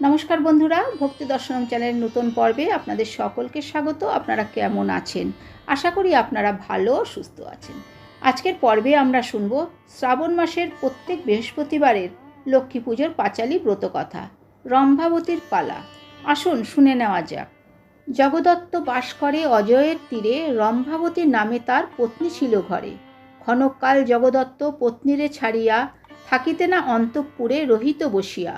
নমস্কার বন্ধুরা, ভক্তি দর্শনম চ্যানেলের নতুন পর্বে আপনাদের সকলকে স্বাগত। আপনারা কেমন আছেন? আশা করি আপনারা ভালো, সুস্থ আছেন। আজকের পর্বে আমরা শুনব শ্রাবণ মাসের প্রত্যেক বৃহস্পতিবারের লক্ষ্মী পুজোর পাঁচালী ব্রত কথা রম্ভাবতীর পালা। আসুন শুনে নেওয়া যাক। জগদত্ত বাস করে অজয়ের তীরে রম্ভাবতী নামে তার পত্নী ছিল ঘরে। ক্ষণকাল জগদত্ত পত্নীরে ছাড়িয়া থাকিতে না অন্তঃপুরে রহিত বসিয়া।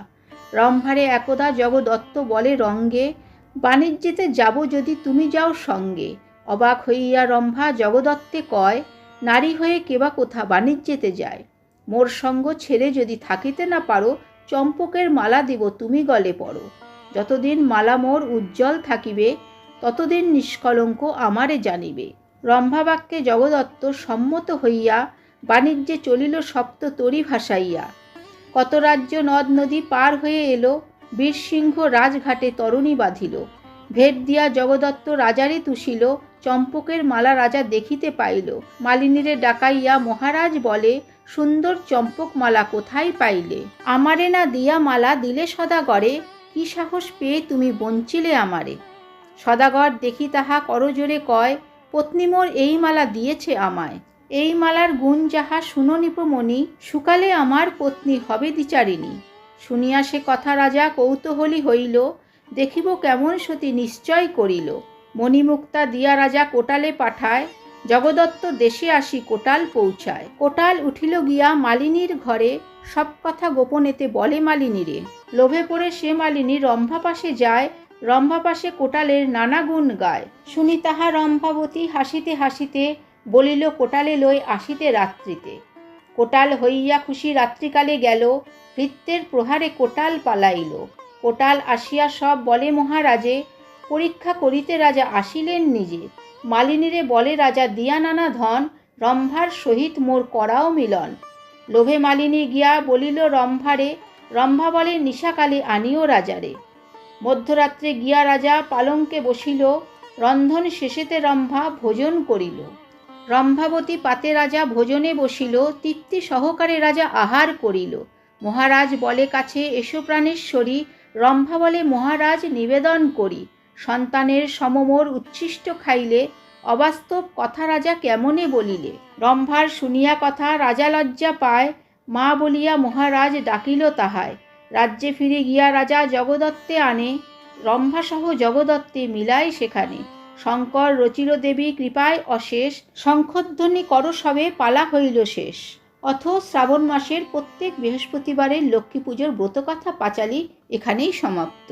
রম্ভারে একদা জগদত্ত বলে, রঙ্গে, বাণিজ্যেতে যাব যদি তুমি যাও সঙ্গে। অবাক হইয়া রম্ভা জগদত্তে কয়, নারী হয়ে কেবা কোথা বাণিজ্যেতে যায়? মোর সঙ্গ ছেড়ে যদি থাকিতে না পারো, চম্পকের মালা দিব তুমি গলে পড়ো। যতদিন মালা মোর উজ্জ্বল থাকিবে, ততদিন নিষ্কলঙ্ক আমারে জানিবে। রম্ভাবাক্যে জগদত্ত সম্মত হইয়া বাণিজ্যে চলিল সপ্ত তরি ভাসাইয়া। কত রাজ্য নদ নদী পার হয়ে এলো, বীরসিংহ রাজঘাটে তরুণী বাঁধিল। ভেট দিয়া জগদত্ত রাজারে তুষিল, চম্পকের মালা রাজা দেখিতে পাইল। মালিনীরে ডাকাইয়া মহারাজ বলে, সুন্দর চম্পক মালা কোথায় পাইলে? আমারে না দিয়া মালা দিলে সদাগরে, কি সাহস পেয়ে তুমি বঞ্চিলে আমারে? সদাগর, দেখি তাহা করজোরে কয়, পত্নী মোর এই মালা দিয়েছে আমায়। এই মালার গুণ যাহা শুনো নিপমণি, সুকালে আমার পত্নী হবে দ্বিচারিণী। শুনিয়া সে কথা রাজা কৌতূহলী হইল, দেখিব কেমন সতী নিশ্চয় করিল। মণিমুক্তা দিয়া রাজা কোটালে পাঠায়, জগদত্ত দেশে আসি কোটাল পৌঁছায়। কোটাল উঠিল গিয়া মালিনীর ঘরে, সব কথা গোপনেতে বলে মালিনীরে। লোভে পড়ে সে মালিনী রম্ভা পাশে যায় রম্ভা পাশে কোটালের নানা গুণ গায়। শুনি তাহা রম্ভাবতী হাসিতে হাসিতে বলিল, কোটালে লই আসিতে রাত্রিতে। কোটাল হইয়া খুশি রাত্রিকালে গেল, ভৃত্যের প্রহারে কোটাল পালাইল। কোটাল আসিয়া সব বলে, মহারাজে, পরীক্ষা করিতে রাজা আসিলেন নিজে। মালিনীরে বলে, রাজা দিয়া নানা ধন, রম্ভার সহিত মোর করাও মিলন। লোভে মালিনী গিয়া বলিল, রম্ভারে, রম্ভা বলে, নিশাকালে আনিও রাজারে। মধ্যরাত্রে গিয়া রাজা পালঙ্কে বসিল, রন্ধন শেষেতে রম্ভা ভোজন করিল। রম্ভাবতী পাতে রাজা ভোজনে বসিল, তৃপ্তি সহকারে রাজা আহার করিল। মহারাজ বলে, কাছে এসো প্রাণেশ্বরী, রম্ভা বলে, মহারাজ, নিবেদন করি। সন্তানের সমমোর উচ্ছিষ্ট খাইলে, অবাস্তব কথা রাজা কেমনে বলিলে? রম্ভার শুনিয়া কথা, রাজা লজ্জা পায়, মা বলিয়া, মহারাজ, ডাকিল তাহায়। রাজ্যে ফিরে গিয়া রাজা জগদত্তে আনে, রম্ভাসহ জগদত্তে মিলায় সেখানে। শঙ্কর রচিল দেবী কৃপায় অশেষ, শঙ্খধ্বনি করসবে পালা হইল শেষ। অথ শ্রাবণ মাসের প্রত্যেক বৃহস্পতিবারের লক্ষ্মী পুজোর ব্রতকথা পাঁচালী এখানেই সমাপ্ত।